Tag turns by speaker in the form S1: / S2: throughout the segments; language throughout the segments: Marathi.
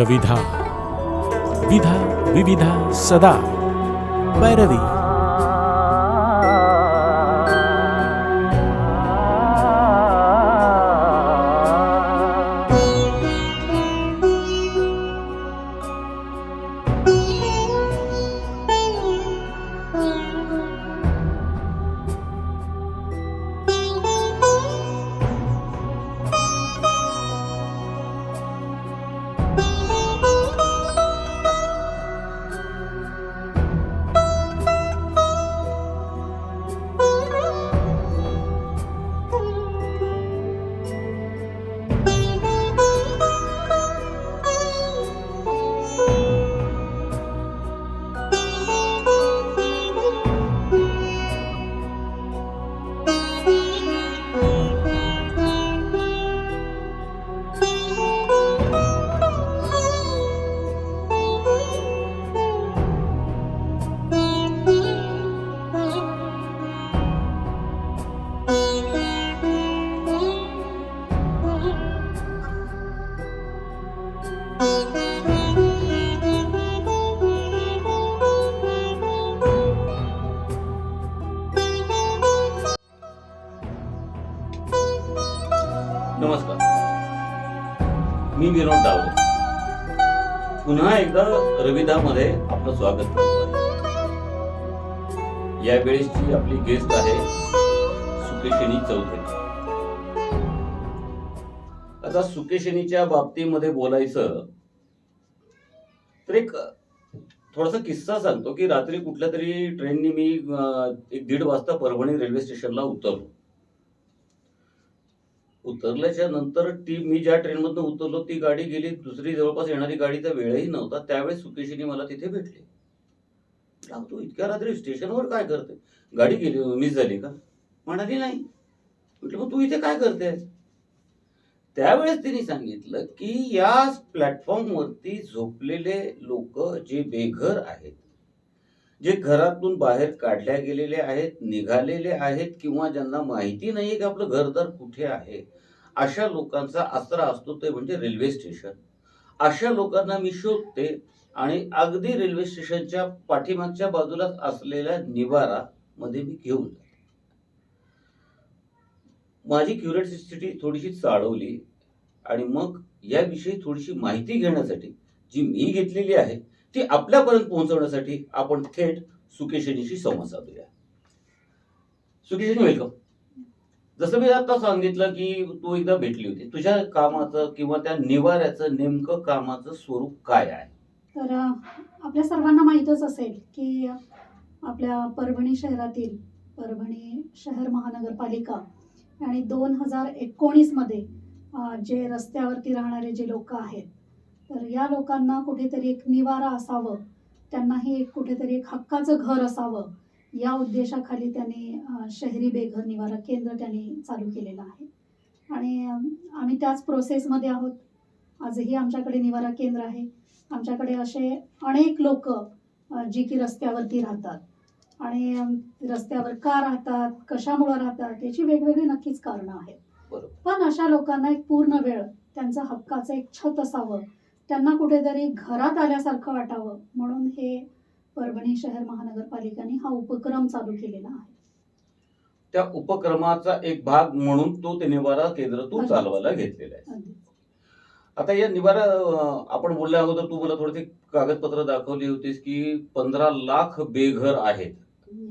S1: रविधा. विधा विविधा सदा. भैरवी
S2: नमस्कार. मी विनोद डावरे पुन्हा एकदा रविदामध्ये आपलं स्वागत करतो यावेळेसची आपली गेस्ट आहे सुकेशिनी चौधरी. आता सुकेशिनीच्या बाबतीमध्ये बोलायचं तर एक थोडासा किस्सा सांगतो की रात्री कुठल्या तरी ट्रेननी मी एक दीड वाजता परभणी रेल्वे स्टेशनला उतरलो. उतरल्याच्या नंतर ती मी ज्या ट्रेनमधनं उतरलो ती गाडी गेली दुसरी जवळपास येणारी गाडीचा वेळही नव्हता. त्यावेळेस सुकेशीने मला तिथे भेटले. तू इतक्या रात्री स्टेशनवर काय करते? गाडी गेली मिस झाली का? म्हणाली नाही. म्हटलं मग तू इथे काय करते त्यावेळेस तिने सांगितलं की या प्लॅटफॉर्मवरती झोपलेले लोक जे बेघर आहेत जे घरातून बाहेर काढल्या गेलेले आहेत निघालेले आहेत किंवा ज्यांना माहिती नाहीये की आपलं घरदार कुठे आहे अशा लोकांचा आसरा असतो ते म्हणजे रेल्वे स्टेशन. अशा लोकांना मी शोधते आणि अगदी रेल्वे स्टेशनच्या पाठीमागच्या बाजूलाच असलेल्या निवारा मध्ये मी घेऊन जाते. माझी क्युरिओसिटी थोडीशी चाळवली आणि मग याविषयी थोडीशी माहिती घेण्यासाठी जी मी घेतलेली आहे ती आपल्यापर्यंत पोहोचवण्यासाठी आपण थेट सुकेशनीशी संवाद साधूया. सुकेशनी वेलकम जसं मी आता सांगितलं की तू एकदा भेटली होती तुझ्या कामाचं किंवा त्या निवाऱ्याचं नेमकं कामाचं स्वरूप काय आहे?
S3: तर आपल्या सर्वांना माहीतच असेल की आपल्या परभणी शहरातील परभणी शहर महानगरपालिका आणि दोन हजार एकोणीसमध्ये जे रस्त्यावरती राहणारे जे लोक आहेत तर या लोकांना कुठेतरी एक निवारा असावं त्यांनाही एक कुठेतरी एक हक्काचं घर असावं या उद्देशाखाली त्यांनी शहरी बेघर निवारा केंद्र त्यांनी चालू केलेलं आहे. आणि आम्ही त्याच प्रोसेसमध्ये आहोत. आजही आमच्याकडे निवारा केंद्र आहे. आमच्याकडे असे अनेक लोक जी की रस्त्यावरती राहतात. आणि रस्त्यावर का राहतात कशामुळं राहतात याची वेगवेगळी नक्कीच कारणं आहेत. पण अशा लोकांना एक पूर्ण वेळ त्यांचं हक्काचं एक छत असावं त्यांना कुठेतरी घरात आल्यासारखं वाटावं म्हणून हे परभणी शहर महानगरपालिकेने हा उपक्रम चालू केलेला आहे
S2: त्या उपक्रमाचा एक भाग म्हणून तो ते निवारा केंद्र तू. चालवायला घेतलेला आहे
S3: अगदी
S2: आता या निवारा अं, आपण बोलल्या अगोदर तू मला थोडीशी कागदपत्र दाखवली होतीस की पंधरा लाख बेघर आहेत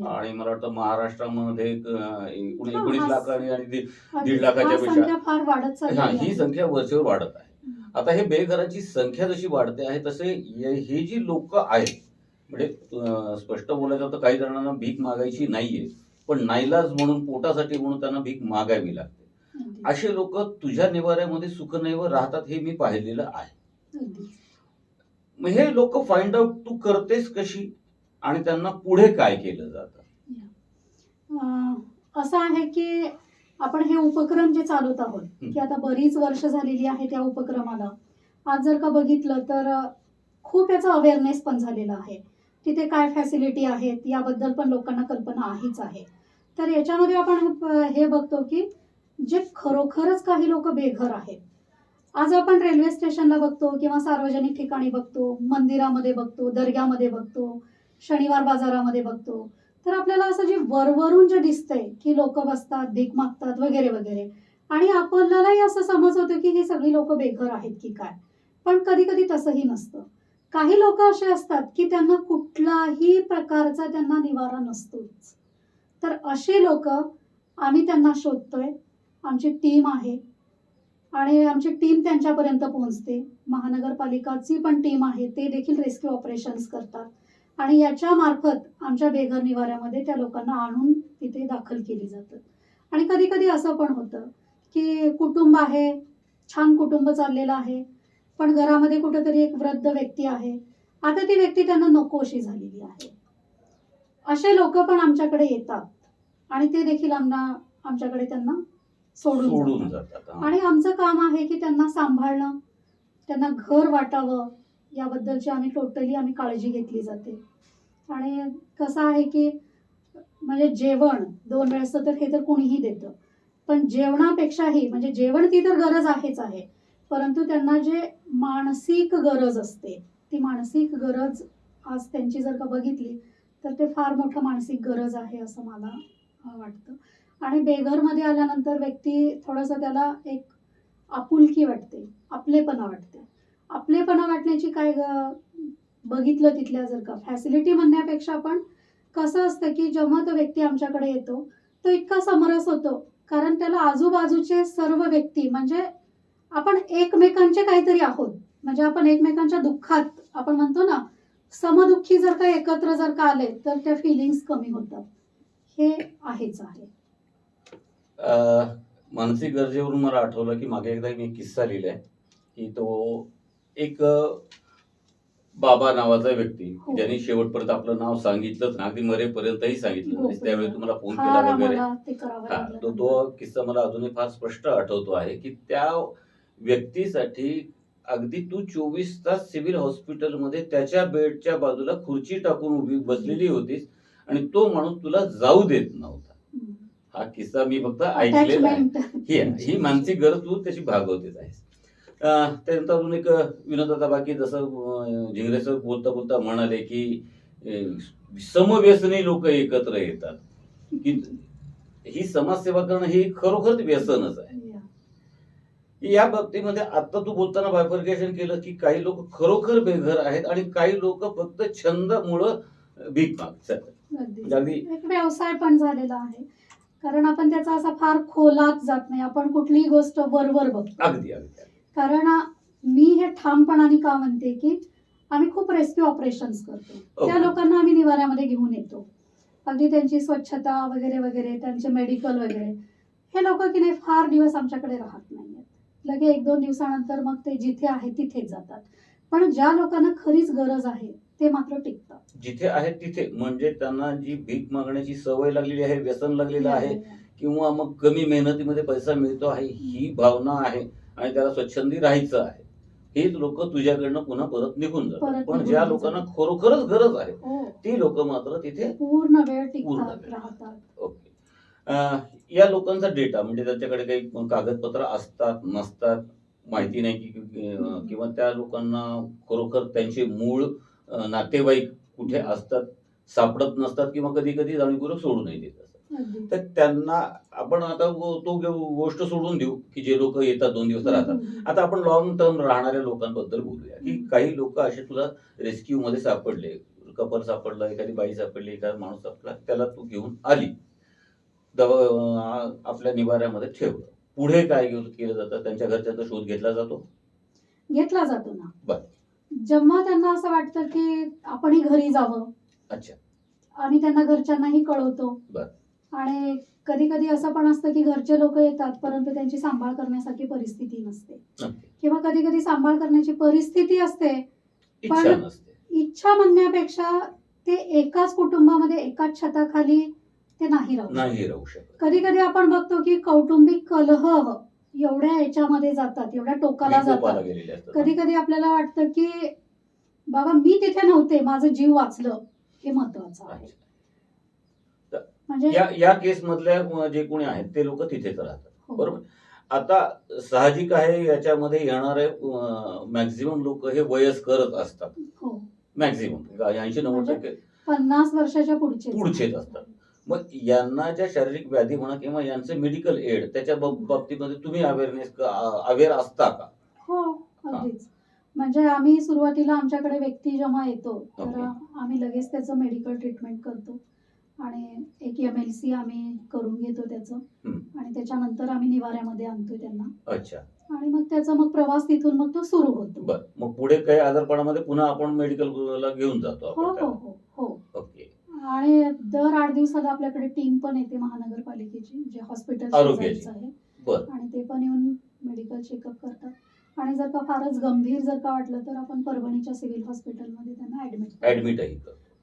S2: आणि मला वाटतं महाराष्ट्रामध्ये एक, अं, एकूण
S3: हा,
S2: एकोणीस
S3: हा.
S2: लाख आणि. दीड लाखाच्या
S3: हा
S2: पेक्षा-
S3: संख्या फार वाढत
S2: हा, ही संख्या वरचेवर वाढत आहे
S3: हम्म.
S2: आता हे बेघरांची संख्या जशी वाढते आहे तसे ये- ही जी लोक आहेत म्हणजे स्पष्ट बोलायचं तर काही जणांना भीक मागायची नाहीये. पण नाईलाज म्हणून पोटासाठी म्हणून त्यांना भीक मागावी लागते. असे लोक तुझ्या निवाऱ्यामध्ये सुखनैव राहतात हे मी पाहिलेलं आहे. मग हे लोक फाइंड आउट तू करतेस कशी? आणि त्यांना पुढे काय केलं जातं?
S3: असं आहे की आपण हे उपक्रम जे चालवत आहोत की आता बरीच वर्ष झालेली आहेत या उपक्रमाला. आज जर का बघितलं तर खूप याचा अवेअरनेस पण झालेला आहे. तिथे काय फॅसिलिटी आहेत याबद्दल पण लोकांना कल्पना आहेच आहे. तर याच्यामध्ये आपण हे बघतो की जे खरोखरच काही लोक बेघर आहेत. आज आपण रेल्वे स्टेशनला बघतो किंवा सार्वजनिक ठिकाणी बघतो मंदिरामध्ये बघतो दर्ग्यामध्ये बघतो शनिवार बाजारामध्ये बघतो तर आपल्याला असं जे वरवरून जे दिसतंय की लोक बसतात भीक मागतात वगैरे वगैरे आणि आपल्यालाही असं समज होतं की ही सगळी लोक बेघर आहेत की काय. पण कधी कधी तसंही नसतं. काही लोक असे असतात की त्यांना कुठलाही प्रकारचा त्यांना निवारा नसतोच. तर अशी लोक आम्ही त्यांना शोधतोय. आमची टीम आहे. आणि आमची टीम त्यांच्यापर्यंत पोहोचते. महानगरपालिकाची पण टीम आहे. ते देखील रेस्क्यू ऑपरेशन्स करतात. आणि याच्या मार्फत आमच्या बेघर निवाऱ्यामध्ये त्या लोकांना आणून तिथे दाखल केली जातं. आणि कधी कधी असं पण होतं की कुटुंब आहे. छान कुटुंब चाललेलं आहे. पण घरामध्ये कुठेतरी एक वृद्ध व्यक्ती आहे. आता ती व्यक्ती त्यांना नकोशी झालेली आहे. असे लोक पण आमच्याकडे येतात. आणि ते देखील आम्हाला आमच्याकडे त्यांना सोडून
S2: सोडून
S3: जातात. आणि आमचं काम आहे की त्यांना सांभाळणं त्यांना घर वाटावं याबद्दलची आम्ही टोटली आम्ही काळजी घेतली जाते. आणि कसं आहे की म्हणजे जेवण दोन वेळेचं तर हे तर कोणीही देतं. पण जेवणापेक्षाही म्हणजे जेवण ती तर गरज आहेच आहे. परंतु त्यांना जे मानसिक गरज असते ती मानसिक गरज आज त्यांची जर का बघितली तर ते फार मोठं मानसिक गरज आहे असं मला वाटतं. आणि बेघरमध्ये आल्यानंतर व्यक्ती थोडंसं त्याला एक आपुलकी वाटते आपलेपणा वाटते. आपलेपणा वाटण्याची काय ग बघितलं तिथल्या जर का फॅसिलिटी म्हणण्यापेक्षा पण कसं असतं की जेव्हा तो व्यक्ती आमच्याकडे येतो तो इतका समरस होतो कारण त्याला आजूबाजूचे सर्व व्यक्ती म्हणजे आपण एकमेकांचे काहीतरी आहोत. म्हणजे आपण एकमेकांच्या दुःखात आपण म्हणतो ना समदुःखी जर का एकत्र जर का आले तर त्या फिलिंग्स कमी होतात. हे आहेच आहे.
S2: अं, मानसिक गरजेवरून मला आठवलं की मागे एकदा मी एक किस्सा लिहिलाय की तो एक बाबा नावाचा व्यक्ती
S3: हो.
S2: ज्यांनी शेवटपर्यंत आपलं नाव सांगितलंच ना अगदी मरेपर्यंतही सांगितलं नाही. त्यावेळी तुम्हाला फोन केला वगैरे. हा तो तो किस्सा मला अजूनही फार स्पष्ट आठवतो आहे की त्या व्यक्तीसाठी अगदी तू चोवीस तास सिव्हिल हॉस्पिटलमध्ये त्याच्या बेडच्या बाजूला खुर्ची टाकून उभी बसलेली होतीस आणि तो माणूस तुला जाऊ देत नव्हता. हा किस्सा मी फक्त ऐकलेला आहे. ही. ही मानसिक गरज तू त्याची भागवतेच आहेस त्यानंतर अजून एक विनोदाचा बाकी जसं झिंगरे सर बोलता बोलता म्हणाले की समव्यसनी लोक एकत्र येतात की ही समाजसेवा करणं ही खरोखर व्यसनच आहे. या बाबतीमध्ये आता तू बोलताना बायफर्केशन केलं की काही लोक खरोखर बेघर आहेत आणि काही लोक फक्त छंदमुळं भीक मागतात. अगदी.
S3: एक व्यवसाय पण झालेला आहे. कारण आपण त्याचा असा फार खोलात जात नाही. आपण कुठलीही गोष्ट वरवर बघतो.
S2: अगदी अगदी
S3: कारण मी हे ठामपणाने का म्हणते की आम्ही खूप रेस्क्यू ऑपरेशन्स करतो. त्या. लोकांना आम्ही निवाऱ्यामध्ये घेऊन येतो. अगदी त्यांची स्वच्छता वगैरे वगैरे त्यांचे मेडिकल वगैरे. हे लोक की नाही फार दिवस आमच्याकडे राहत नाहीयेत लगे एक दोन दिवसानंतर मग ते जिथे आहे तिथेच जातात. पण ज्या लोकांना खरीच गरज आहे ते मात्र टिकतात.
S2: जिथे आहेत तिथे. म्हणजे त्यांना जी भीक मागण्याची सवय लागलेली आहे व्यसन लागलेलं आहे किंवा मग कमी मेहनतीमध्ये पैसा मिळतो आहे ही भावना आहे आणि त्याला स्वच्छंदी राहायचं आहे. हेच लोक तुझ्याकडनं पुन्हा परत निघून जातात. पण ज्या. लोकांना खरोखरच गरज आहे
S3: हो.
S2: ती लोक मात्र तिथे
S3: पूर्ण वेळ. राहतात.
S2: ओके. या लोकांचा डेटा म्हणजे त्यांच्याकडे काही कागदपत्र असतात नसतात माहिती नाही की किंवा त्या लोकांना खरोखर त्यांचे मूळ नातेवाईक कुठे असतात सापडत नसतात किंवा कधी कधी जाणीवपूर्वक सोडूनही देत असतात. तर त्यांना आपण आता तो गोष्ट सोडून देऊ की जे लोक येतात दोन दिवस राहतात. आता आपण लॉंग टर्म राहणाऱ्या लोकांबद्दल बोलूया की काही लोक असे तुला रेस्क्यू मध्ये सापडले. कपल सापडलं एखादी बाई सापडली एखादा माणूस सापडला त्याला तू घेऊन आली. दवा आपल्या निवाऱ्यामध्ये ठेवलं. पुढे काय केलं जातं? त्यांच्या घरच्यांचा शोध घेतला जातो?
S3: घेतला जातो ना.
S2: बर.
S3: जेव्हा त्यांना असं वाटतं की आपणही घरी जावं.
S2: अच्छा.
S3: आम्ही त्यांना घरच्यांनाही कळवतो.
S2: बर.
S3: आणि कधी कधी असं पण असतं की घरचे लोक येतात परंतु त्यांची सांभाळ करण्यासारखी परिस्थिती नसते. किंवा कधी कधी सांभाळ करण्याची परिस्थिती असते पण- इच्छा म्हणण्यापेक्षा ते एकाच कुटुंबामध्ये एकाच छताखाली ते नाही राहू शकत.
S2: नाही राहू शकत.
S3: कधी कधी आपण बघतो की कौटुंबिक कलह एवढ्या याच्यामध्ये जातात एवढ्या टोकाला
S2: विकोपाला
S3: जातात.
S2: गेलेले असतात.
S3: कधी कधी आपल्याला वाटतं की बाबा मी तिथे नव्हते माझं जीव वाचलं. हे महत्वाचं आहे.
S2: अच्छा.
S3: म्हणजे
S2: या या केस मधल्या जे कोणी आहेत ते लोक तिथेच राहतात.
S3: हो.
S2: बरोबर? आता साहजिक आहे याच्यामध्ये येणारे मॅक्झिमम लोक हे वयस्करच असतात.
S3: हो.
S2: मॅक्झिमम ऐंशी नव्वद
S3: म्हणजे
S2: टक्के.
S3: पन्नास वर्षाच्या पुढचे
S2: पुढचेच असतात. मग यांना ज्या शारीरिक व्याधी म्हणा किंवा यांचं मेडिकल एड त्याच्या बाब- बाबतीमध्ये तुम्ही अवेअरनेस अवेअर असता का?
S3: हो अगदीच. म्हणजे आम्ही सुरुवातीला आमच्याकडे व्यक्ती जेव्हा येतो तर
S2: ओके.
S3: आम्ही लगेच त्याचं मेडिकल ट्रीटमेंट करतो. आणि एक एम एल सी आम्ही करून घेतो त्याचं.
S2: हम्म.
S3: आणि त्याच्यानंतर आम्ही निवाऱ्यामध्ये आणतोय त्यांना.
S2: अच्छा.
S3: आणि मग त्याचा मग प्रवास तिथून मग तो सुरू होतो.
S2: बर. मग पुढे काही आजारपणामध्ये पुन्हा आपण मेडिकलला घेऊन जातो
S3: हो
S2: आपण
S3: हो
S2: त्याला.
S3: हो हो.
S2: ओके.
S3: आणि दर आठ दिवसाला आपल्याकडे टीम पण येते महानगरपालिकेची जे हॉस्पिटल
S2: आरोग्याची.
S3: आहे
S2: बर.
S3: आणि ते पण येऊन मेडिकल चेकअप करतात. आणि जर का फारच गंभीर जर का वाटलं तर आपण परभणीच्या सिव्हिल हॉस्पिटलमध्ये त्यांना ऍडमिट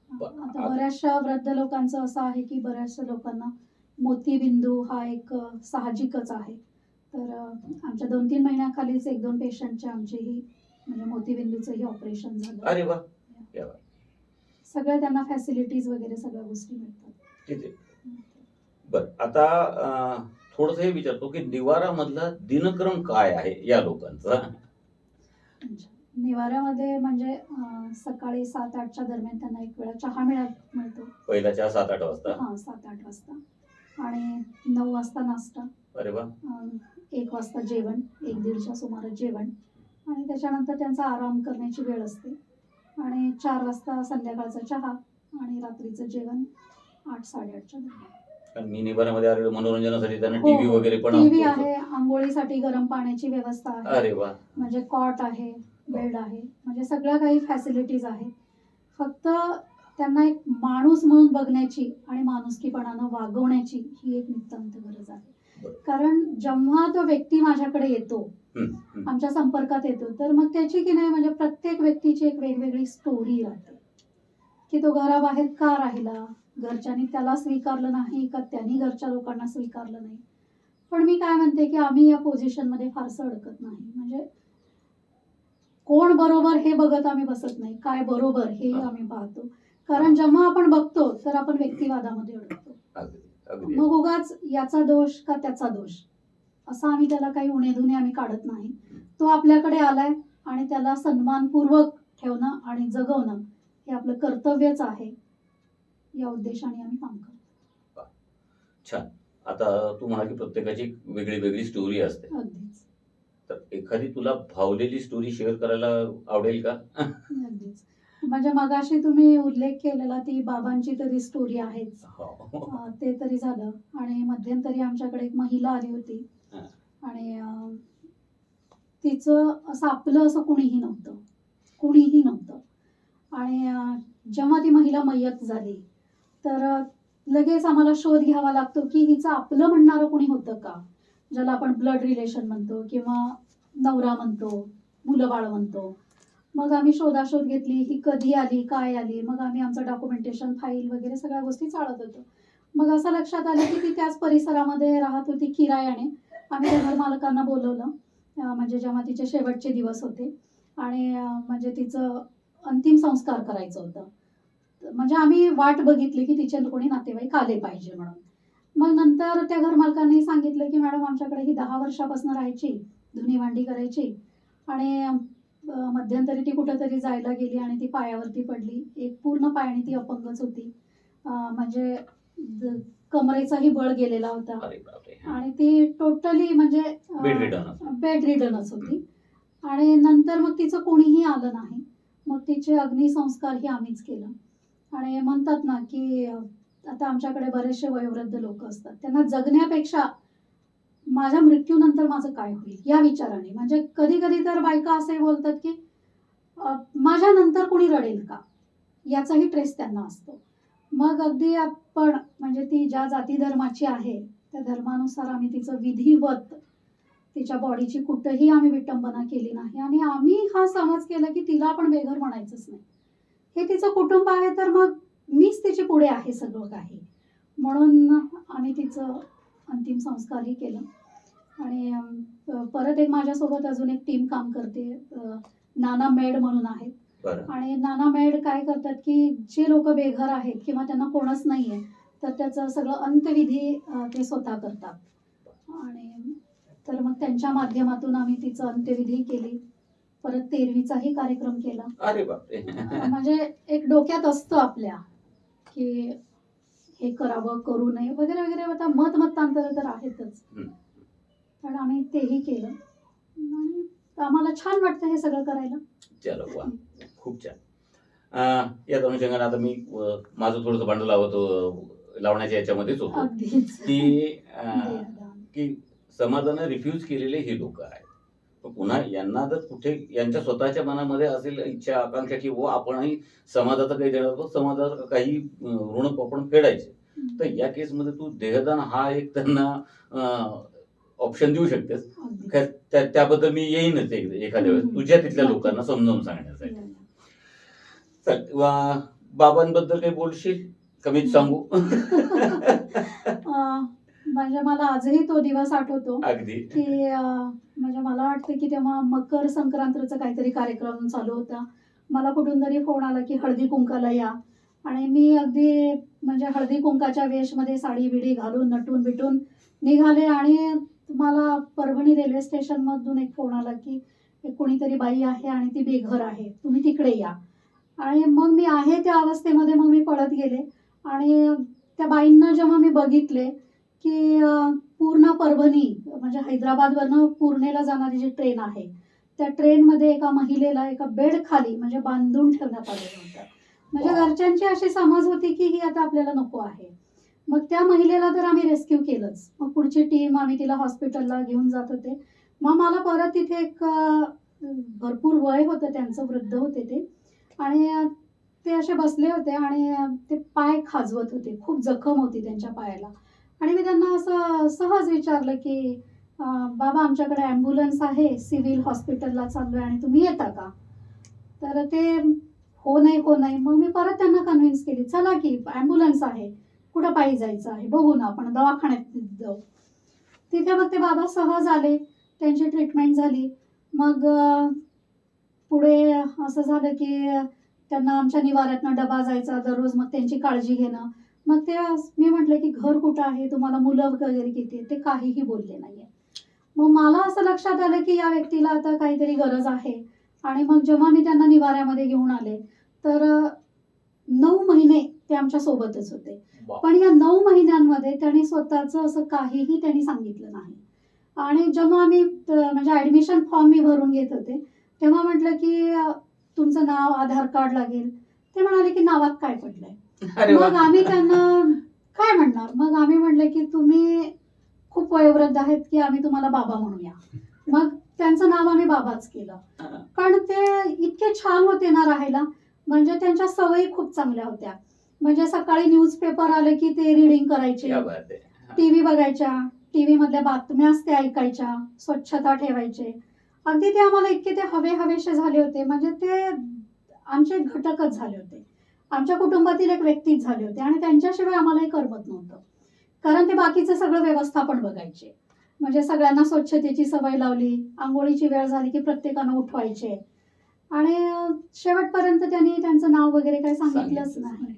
S2: बर.
S3: आता बऱ्याचशा वृद्ध लोकांचं असं आहे की बऱ्याचशा लोकांना मोतीबिंदू हा एक अ, साहजिकच आहे. तर अ, आमच्या दोन तीन महिन्याखालीच एक दोन पेशंटचे आमचेही म्हणजे मोतीबिंदूचंही ऑपरेशन झालं.
S2: अरे वा.
S3: सगळ्या त्यांना फॅसिलिटीज वगैरे सगळ्या गोष्टी मिळतात.
S2: बर आता थोडंसं हे विचारतो की निवारा मधला दिनक्रम काय आहे या लोकांचा.
S3: निवाऱ्यामध्ये म्हणजे सकाळी सात आठच्या दरम्यान त्यांना एक वेळा चहा मिळत मिळतो.
S2: पहिला चहा सात आठ वाजता?
S3: हा सात आठ वाजता. आणि नऊ वाजता नाश्ता.
S2: अरे वा.
S3: एक वाजता जेवण एक दीडच्या सुमारास जेवण. आणि त्याच्यानंतर त्यांचा आराम करण्याची वेळ असते. आणि चार वाजता संध्याकाळचा चहा आणि रात्रीचं जेवण आठ साडेआठच्या दरम्यान
S2: कारण मी निवारामध्ये आलेलो मनोरंजनासाठी त्यांना
S3: हो,
S2: टीव्ही वगैरे पण
S3: टीव्ही
S2: असतो.
S3: आहे आंघोळीसाठी गरम पाण्याची व्यवस्था आहे
S2: अरे वा
S3: म्हणजे कॉट आहे बेड आहे म्हणजे सगळ्या काही फॅसिलिटीज आहेत फक्त त्यांना एक माणूस म्हणून बघण्याची आणि माणुसकीपणानं वागवण्याची ही एक नितांत गरज आहे
S2: बरं.
S3: कारण जेव्हा तो व्यक्ती माझ्याकडे येतो. आमच्या संपर्कात येतो. तर मग त्याची की नाही म्हणजे प्रत्येक व्यक्तीची एक वेगवेगळी स्टोरी राहते. की तो घराबाहेर का राहिला? घरच्यांनी त्याला स्वीकारलं नाही का? त्यांनी घरच्या लोकांना स्वीकारलं नाही? पण मी काय म्हणते की आम्ही या पोझिशनमध्ये फारसं अडकत नाही. म्हणजे कोण बरोबर हे बघत आम्ही बसत नाही. काय बरोबर हे. आम्ही पाहतो. कारण जेव्हा आपण बघतो तर आपण व्यक्तिवादामध्ये अडकतो. मग उगाच याचा दोष का त्याचा दोष? असं आम्ही त्याला काही उणेधुणे आम्ही काढत नाही. तो आपल्याकडे आलाय आणि त्याला सन्मानपूर्वक ठेवणं आणि जगवणं हे आपलं कर्तव्यच आहे. या उद्देशाने आम्ही काम करतो.
S2: छान. आता तू म्हणा की प्रत्येकाची वेगळी वेगळी स्टोरी असते.
S3: अगदीच.
S2: तर एखादी तुला भावलेली स्टोरी शेअर करायला आवडेल का?
S3: अगदीच. म्हणजे मगाशी तुम्ही उल्लेख केलेला ती बाबांची तरी स्टोरी आहेच.
S2: हो.
S3: अं, ते तरी झालं. आणि मध्यंतरी आमच्याकडे एक महिला आली होती.
S2: हा.
S3: आणि अं, तिचं असं आपलं असं कुणीही नव्हतं. कुणीही नव्हतं. आणि अं, जेव्हा ती महिला मयत झाली तर अं, लगेच आम्हाला शोध घ्यावा लागतो की हिचं आपलं म्हणणारं कुणी होतं का? ज्याला आपण ब्लड रिलेशन म्हणतो किंवा नवरा म्हणतो मुलं बाळ म्हणतो. मग आम्ही शोधाशोध घेतली ही कधी आली काय आली मग आम्ही आमचं डॉक्युमेंटेशन फाईल वगैरे सगळ्या गोष्टी चालत होतो. मग असं लक्षात आलं की ती त्याच परिसरामध्ये राहत होती किरायाने. आम्ही घर घरमालकांना बोलवलं म्हणजे जेव्हा तिचे शेवटचे दिवस होते आणि म्हणजे तिचं अंतिम संस्कार करायचं होतं. म्हणजे आम्ही वाट बघितली की तिचे कोणी नातेवाईक आले पाहिजे म्हणून. मग नंतर त्या घरमालकांनी सांगितलं की मॅडम आमच्याकडे ही दहा वर्षापासून राहायची धुनी भांडी करायची आणि मध्यंतरी ती कुठंतरी जायला गेली आणि ती पायावरती पडली. एक पूर्ण पायाने ती अपंगच होती. म्हणजे कमरेचाही बळ गेलेला होता. आणि ती टोटली म्हणजे. बेड रिडनच होती. आणि नंतर मग तिचं कोणीही आलं नाही. मग तिचे अग्निसंस्कारही आम्हीच केलं. आणि म्हणतात ना की आता आमच्याकडे बरेचसे वयोवृद्ध लोक असतात. त्यांना जगण्यापेक्षा माझ्या मृत्यूनंतर माझं काय होईल? या विचाराने. म्हणजे कधी कधी तर बायका असे बोलतात की माझ्या नंतर कोणी रडेल का? याचाही ट्रेस त्यांना असतो. मग अगदी आपण म्हणजे ती ज्या जाती धर्माची आहे त्या धर्मानुसार आम्ही तिचं विधिवत तिच्या बॉडीची कुठंही आम्ही विटंबना केली नाही. आणि आम्ही हा समज केला की तिला आपण बेघर म्हणायचंच नाही. हे तिचं कुटुंब आहे तर मग मीच तिची पुढे आहे सगळं काही. म्हणून आम्ही तिचं अंतिम संस्कारही केलं. आणि परत एक माझ्यासोबत अजून एक टीम काम करते नाना मेड म्हणून आहेत. आणि नाना मेड काय करतात की जे लोक बेघर आहेत किंवा त्यांना कोणच नाहीये तर त्याचं सगळं अंत्यविधी ते स्वतः करतात. आणि तर मग त्यांच्या माध्यमातून आम्ही तिचं अंत्यविधी केली. परत तेरवीचाही कार्यक्रम केला.
S2: अरे
S3: म्हणजे एक डोक्यात असतं आपल्या की हे करावं करू नये वगैरे वगैरे. आता मत मतांतर तर आहेतच. पण आम्ही तेही केलं. आणि आम्हाला छान वाटतं हे सगळं करायला.
S2: चलो वा. खूप छान. या अनुषंगाने आता मी माझं थोडंसं भांडं लावत लावण्याच्या याच्यामध्येच होतो. की. की समाजानं रिफ्यूज केलेले हे लोक आहेत. पुन्हा यांना जर कुठे यांच्या स्वतःच्या मनामध्ये असेल इच्छा आकांक्षा की वो आपणही समाजाचं काही देणार आहोत, समाजाचं काही ऋण आपण फेडायचे. तर या केसमध्ये तू देहदान हा एक त्यांना ऑप्शन देऊ शकतेस. त्याबद्दल मी येईनच एक- एखाद्या वेळेस. तुझ्या तिथल्या. लोकांना समजावून सांगण्यासाठी. बाबांबद्दल काही बोलशील? कमीच सांगू.
S3: म्हणजे मला आजही तो दिवस आठवतो
S2: अगदी.
S3: की आठवते की तेव्हा मकर संक्रांतीचा काहीतरी कार्यक्रम चालू होता. मला कुठून तरी फोन आला की हळदी कुंकाला या. आणि मी अगदी म्हणजे हळदी कुंकाच्या वेशमध्ये साडी बिडी घालून नटून बिटून निघाले आणि मला परभणी रेल्वे स्टेशनमधून एक फोन आला की एक कोणीतरी बाई आहे आणि ती बेघर आहे. तुम्ही तिकडे या. आणि मग मी आहे त्या अवस्थेमध्ये मग मी पळत गेले. आणि त्या बाईंना जेव्हा मी बघितले की पूर्ण परभणी म्हणजे हैदराबादवरनं पुणेला जाणारी जी ट्रेन आहे त्या ट्रेनमध्ये एका महिलेला एका बेड खाली म्हणजे बांधून ठेवण्यात आलेलं होतं. म्हणजे. घरच्यांची अशी समज होती की ही आता आपल्याला नको आहे. मग त्या महिलेला तर आम्ही रेस्क्यू केलंच. मग पुढची टीम आम्ही तिला हॉस्पिटलला घेऊन जात होते. मग मला परत तिथे एक भरपूर वय होतं त्यांचं वृद्ध होते ते. आणि ते असे बसले होते आणि ते पाय खाजवत होते. खूप जखम होती त्यांच्या पायाला. आणि मी त्यांना असं सहज विचारलं की बाबा आमच्याकडे ॲम्ब्युलन्स आहे सिव्हिल हॉस्पिटलला चाललो आहे आणि तुम्ही येता का? तर ते हो नाही हो नाही. मग मी परत त्यांना कन्व्हिन्स केली चला की ॲम्ब्युलन्स आहे कुठं पायी जायचं आहे बघू ना आपण दवाखान्यात जाऊ. तिथे मग ते बाबा सहज आले त्यांची ट्रीटमेंट झाली. मग पुढे असं झालं की त्यांना आमच्या निवाऱ्यातनं डबा जायचा दररोज मग त्यांची काळजी घेणं. मग ते मी म्हटलं की घर कुठं आहे? तुम्हाला मुलं वगैरे किती? ते काहीही बोलले नाहीये. मग मला असं लक्षात आलं की या व्यक्तीला आता काहीतरी गरज आहे. आणि मग जेव्हा मी त्यांना निवाऱ्यामध्ये घेऊन आले तर नऊ महिने ते आमच्या सोबतच होते. पण या नऊ महिन्यांमध्ये त्यांनी स्वतःचं असं काहीही त्यांनी सांगितलं नाही. आणि जेव्हा आम्ही म्हणजे ॲडमिशन फॉर्म मी भरून घेत होते तेव्हा म्हटलं की तुमचं नाव आधार कार्ड लागेल. ते म्हणाले की नावात काय पडलंय?
S2: अरे वा.
S3: मग आम्ही त्यांना काय म्हणणार? मग आम्ही म्हटलं की तुम्ही खूप वयोवृद्ध आहेत की आम्ही तुम्हाला बाबा म्हणूया. मग त्यांचं नाव आम्ही बाबाच केलं. पण ते इतके छान होते ना राहायला. म्हणजे त्यांच्या सवयी खूप चांगल्या होत्या. म्हणजे सकाळी न्यूजपेपर आले की ते रिडिंग करायचे.
S2: क्या बात आहे.
S3: टीव्ही बघायच्या. टीव्ही मधल्या बातम्या ते ऐकायच्या. स्वच्छता ठेवायचे. अगदी ते आम्हाला इतके ते हवे हवेसे झाले होते. म्हणजे ते आमचे घटकच झाले होते. आमच्या कुटुंबातील एक व्यक्तीच झाले होते आणि त्यांच्याशिवाय आम्हालाही करमत नव्हतं. कारण ते बाकीचं सगळं व्यवस्थापन बघायचे. म्हणजे सगळ्यांना स्वच्छतेची सवय लावली आंघोळीची वेळ झाली की प्रत्येकानं उठवायचे. आणि शेवटपर्यंत त्यांनी त्यांचं नाव वगैरे काही सांगितलंच
S2: सांगितलंच
S3: नाही.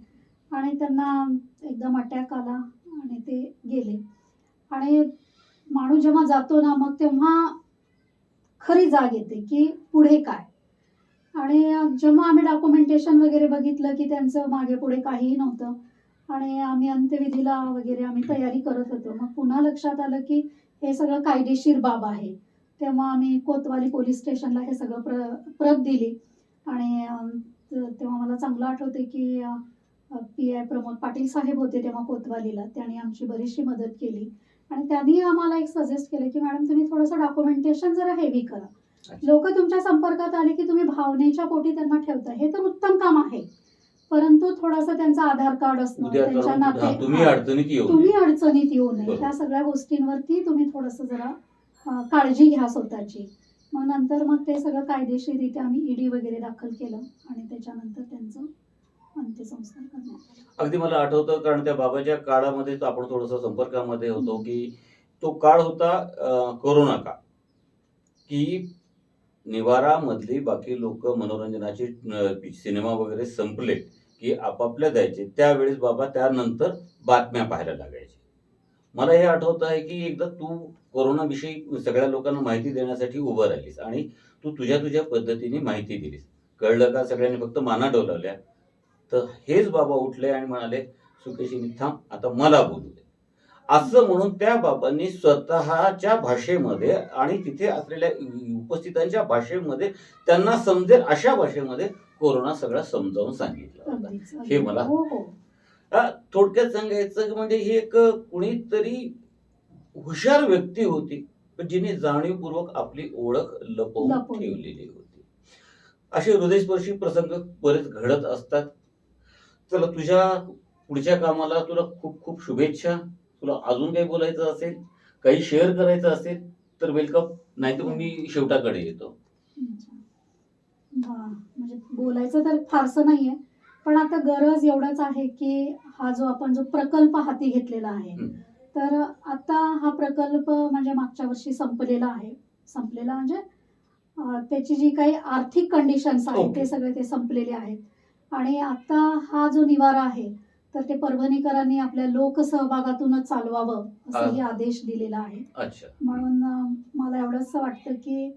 S3: आणि त्यांना एकदम अटॅक आला आणि ते गेले. आणि माणूस जेव्हा जातो ना मग तेव्हा खरी जाग येते की पुढे काय? आणि जेव्हा आम्ही डॉक्युमेंटेशन वगैरे बघितलं की त्यांचं मागे पुढे काहीही नव्हतं आणि आम्ही अंत्यविधीला वगैरे आम्ही तयारी करत होतो मग पुन्हा लक्षात आलं की हे सगळं कायदेशीर बाब आहे. तेव्हा आम्ही कोतवाली पोलीस स्टेशनला हे सगळं प्र प्रत दिली आणि तेव्हा मला चांगलं आठवते की पी आय प्रमोद पाटील साहेब होते तेव्हा कोतवालीला. त्यांनी आमची बरीचशी मदत केली आणि त्यांनी आम्हाला एक सजेस्ट केलं की मॅडम तुम्ही थोडंसं डॉक्युमेंटेशन जरा हेवी करा. लोक तुमच्या संपर्कात आले की तुम्ही भावनेच्या पोटी त्यांना ठेवता. हे तर उत्तम काम आहे. परंतु थोडंसं त्यांचं आधार कार्ड असणं त्यांच्या नाते
S2: तुम्ही. अडचणीत येऊ
S3: तुम्ही
S2: नये.
S3: अडचणीत येऊ नये. त्या सगळ्या गोष्टींवरती तुम्ही थोडंसं जरा काळजी घ्या स्वतःची. मग नंतर मग ते सगळं कायदेशीररित्या आम्ही ईडी वगैरे दाखल केलं आणि त्याच्यानंतर त्यांचं अंत्यसंस्कार करण्यात
S2: अगदी मला आठवतं कारण त्या बाबाच्या काळामध्ये आपण थोडस संपर्कामध्ये होतो की तो काळ होता कोरोना काळ. की निवारामधली बाकी लोक मनोरंजनाचे सिनेमा वगैरे संपले की आपापल्या द्यायचे. त्यावेळेस बाबा त्यानंतर बातम्या पाहायला लागायचे. मला हे आठवत आहे की एकदा तू कोरोनाविषयी सगळ्या लोकांना माहिती देण्यासाठी उभं राहिलीस आणि तू तुझ्या तुझ्या पद्धतीने माहिती दिलीस. कळलं का? सगळ्यांनी फक्त माना डोलावल्या. तर हेच बाबा उठले आणि म्हणाले सुकेशीनी थांब. आता मला बोलू असं म्हणून त्या बाबांनी स्वतःच्या भाषेमध्ये आणि तिथे असलेल्या उपस्थितांच्या भाषेमध्ये त्यांना समजेल अशा भाषेमध्ये कोरोना सगळा समजावून सांगितलं होता. हे. मला-
S3: हो हो.
S2: थोडक्यात सांगायचं म्हणजे ही एक कुणीतरी हुशार व्यक्ती होती जिने जाणीवपूर्वक आपली ओळख लपवून. ठेवलेली होती. असे हृदयस्पर्शी प्रसंग बरेच घडत असतात. चला तुझ्या पुढच्या कामाला तुला खूप खूप शुभेच्छा. तुला अजून काही बोलायचं असेल काही शेअर करायचं असेल तर वेलकम नाही तर मी शेवटाकडे येतो.
S3: हा, म्हणजे बोलायचं तर फारसं नाहीये पण आता गरज एवढंच आहे की हा जो आपण जो प्रकल्प हाती घेतलेला आहे. तर आता हा प्रकल्प म्हणजे मागच्या वर्षी संपलेला आहे संपलेला म्हणजे त्याची जी काही आर्थिक कंडिशन्स आहेत. ते सगळे ते संपलेले आहेत आणि आता हा जो निवारा आहे तर ते परभणीकरांनी आपल्या लोकसहभागातूनच चालवावं असंही आदेश दिलेला आहे.
S2: अच्छा.
S3: म्हणून मला एवढंच वाटतं की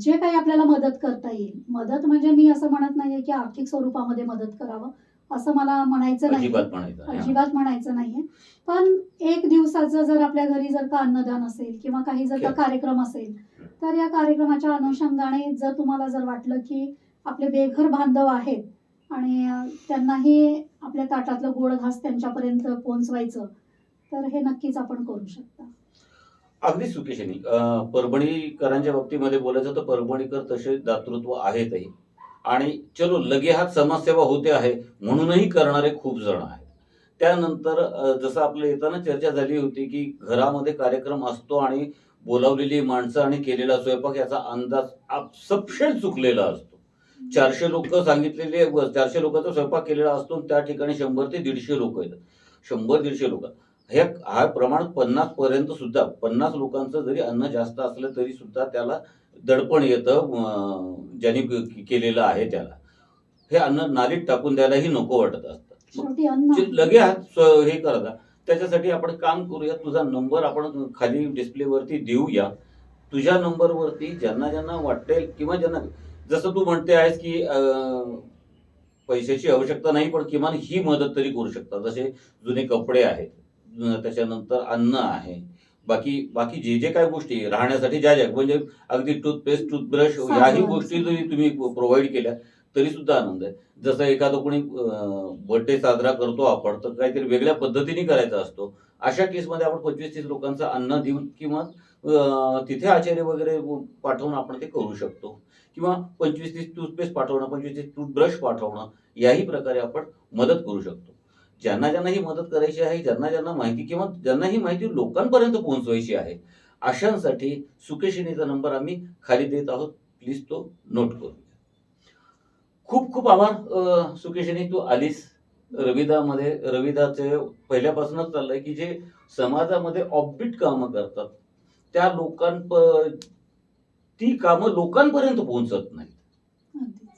S3: जे काही आपल्याला मदत करता येईल. मदत म्हणजे मी असं म्हणत नाहीये की आर्थिक स्वरूपामध्ये मदत करावं असं मला म्हणायचं नाही
S2: अजिबात म्हणायचं नाही.
S3: अजिबात म्हणायचं नाहीये. पण एक दिवसाचं जर आपल्या घरी जर का अन्नदान असेल किंवा काही जर का. कार्यक्रम असेल तर या कार्यक्रमाच्या अनुषंगाने जर तुम्हाला जर वाटलं की आपले बेघर बांधव आहेत आणि त्यांनाही आपल्या ताटातलं गोड घास त्यांच्यापर्यंत पोहोचवायचं तर हे नक्कीच आपण करू शकता.
S2: अगदी सुकेशनी परभणीकरांच्या बाबतीमध्ये बोलायचं तर परभणीकर तसे दातृत्व आहेतही. आणि चलो लगे हात समाजसेवा होते आहे म्हणूनही करणारे खूप जण आहेत. त्यानंतर जसं आपल्या येताना चर्चा झाली होती की घरामध्ये कार्यक्रम असतो आणि बोलावलेली माणसं आणि केलेला स्वयंपाक याचा अंदाज आपसपशेल चुकलेला असतो. चारशे लोक सांगितलेले चारशे लोकांचा स्वयंपाक केलेला असतो त्या ठिकाणी शंभर ते दीडशे लोक येतात. शंभर दीडशे लोक. हे हा प्रमाण पन्नास पर्यंत सुद्धा पन्नास लोकांचं जरी अन्न जास्त असलं तरी सुद्धा त्याला दडपण येतं ज्यांनी केलेलं आहे त्याला. हे अन्न नालीत टाकून द्यायलाही नको वाटत असतं. लगे हात हे करता त्याच्यासाठी आपण काम करूया तुझा नंबर आपण खाली डिस्प्लेवरती देऊया. तुझ्या नंबरवरती ज्यांना ज्यांना वाटेल किंवा ज्यांना जसं तू म्हणते आहेस की पैशाची आवश्यकता नाही पण किमान ही मदत तरी करू शकता जसे जुने कपडे आहेत त्याच्यानंतर अन्न आहे. बाकी बाकी जे जे काही गोष्टी राहण्यासाठी ज्या ज्या म्हणजे अगदी टूथपेस्ट टूथब्रश. याही गोष्टी. जरी तुम्ही प्रोव्हाइड केल्या तरी सुद्धा आनंद आहे. जसं एखादं कोणी बर्थडे साजरा करतो आपण तर काहीतरी वेगळ्या पद्धतीने करायचा असतो. अशा केसमध्ये आपण पंचवीस तीस लोकांचं अन्न देऊन किंवा तिथे आचार्य वगैरे पाठवून आपण ते करू शकतो. किंवा पंचवीस तीस टूथपेस्ट पाठवणं पंचवीस तीस टूथब्रश पाठवणं याही प्रकारे आपण मदत करू शकतो. ज्यांना ज्यांना ही मदत करायची आहे ज्यांना ज्यांना माहिती किंवा ज्यांना ही माहिती लोकांपर्यंत पोहोचवायची आहे अशांसाठी सुकेशिनीचा नंबर आम्ही खाली देत आहोत. प्लीज तो नोट करू खूप खूप आभार सुकेशिनी. तू आलीस रविदामध्ये. रविदाचे पहिल्यापासूनच चाललंय की जे समाजामध्ये ऑफबीट कामं करतात त्या लोकांप ती कामं लोकांपर्यंत पोहोचत नाही
S3: अगदीच.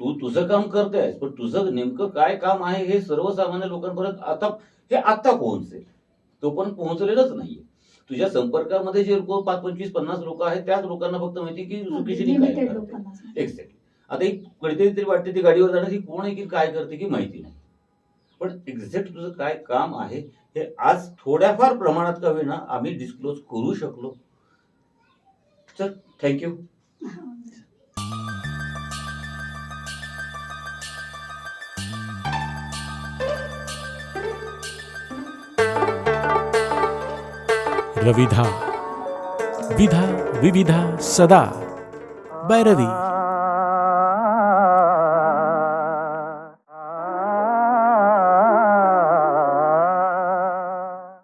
S2: तू तुझं काम करतेस पण तुझं नेमकं काय काम आहे हे सर्वसामान्य लोकांपर्यंत आता हे आता पोहोचेल. तो पण पोहोचलेलंच नाहीये. तुझ्या संपर्कामध्ये जे लोक पाच पंचवीस पन्नास लोक आहेत त्याच लोकांना फक्त माहिती की सुकेशिनी काय करते. एक्झॅक्टली आता एक कधीतरी तरी वाटते ती गाडीवर जाणार ती कोण आहे की काय करते की माहिती नाही. पण एक्झॅक्ट तुझं काय काम आहे हे आज थोड्याफार प्रमाणात का होईना आम्ही डिस्क्लोज करू शकलो. चल यू
S1: रविधा विधा विविधा सदा बैरवी।